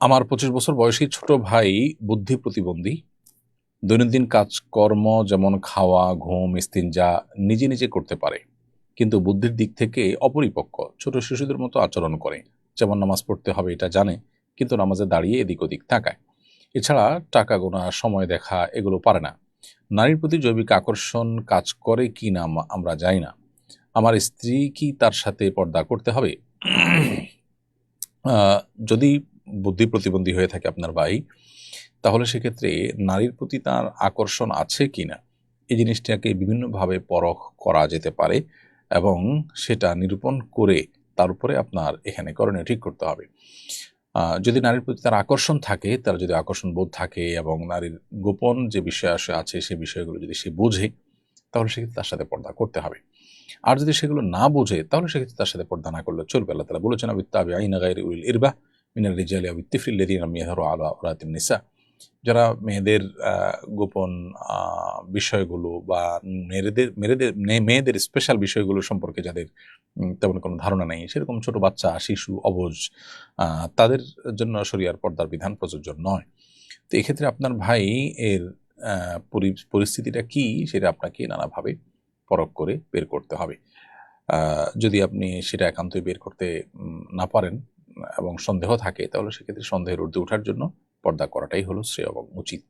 আমার পঁচিশ বছর বয়সী ছোট ভাই বুদ্ধি প্রতিবন্ধী। দৈনন্দিন কাজকর্ম যেমন খাওয়া, ঘুম স্তিনজা নিজে নিজে করতে পারে। কিন্তু বুদ্ধির দিক থেকে অপরিপক্ক। ছোট শিশুদের মতো আচরণ করে। যেমন নামাজ পড়তে হবে এটা জানে, কিন্তু নামাজে দাঁড়িয়ে এদিক ওদিক তাকায়। এছাড়া টাকা গোনা, সময় দেখা এগুলো পারে না। নারীর প্রতি জৈবিক আকর্ষণ কাজ করে কি না আমরা জানি না। আমার স্ত্রী কি তার সাথে পর্দা করতে হবে? যদি বুদ্ধি প্রতিবন্ধী হয়ে থাকে আপনার ভাই, তাহলে সেক্ষেত্রে নারীর প্রতি তার আকর্ষণ আছে কিনা? এই জিনিসটাকে বিভিন্নভাবে পরখ করা যেতে পারে এবং সেটা নিরূপণ করে তার উপরে আপনার এখানে করণীয় ঠিক করতে হবে। যদি নারীর প্রতি তার আকর্ষণ থাকে, তার যদি আকর্ষণ বোধ থাকে এবং নারীর গোপন যে বিষয় আসে, আছে সে বিষয়গুলো যদি সে বোঝে, তাহলে সেক্ষেত্রে তার সাথে পর্দা করতে হবে। আর যদি সেগুলো না বোঝে, তাহলে সেক্ষেত্রে তার সাথে পর্দা না করলে চলবে, আল্লাহ তালা বলেছেন আবিত্তাবি আইনা গাইরি উল ইরবা মিনাল রিজালি আবিত্তিফিল লেদিন মিয়াহরু আলা রাতিন নিসা যারা মেয়েদের গোপন বিষয়গুলো বা মেয়েদের মেয়েদের মেয়েদের স্পেশাল বিষয়গুলো সম্পর্কে যাদের তেমন কোনো ধারণা নেই, সেরকম ছোট বাচ্চা, শিশু, অবুজ তাদের জন্য শরিয়ার পর্দার বিধান প্রযোজ্য নয়। তো এক্ষেত্রে আপনার ভাই এর পরি- পরিস্থিতিটা কি সেটা আপনাকে নানাভাবে পরখ করে বের করতে হবে। যদি আপনি সেটা একান্তই বের করতে না পারেন এবং সন্দেহ থাকে, তাহলে সেক্ষেত্রে সন্দেহের ঊর্ধ্বে ওঠার জন্য পর্দা করাটাই হলো শ্রেয় এবং উচিত।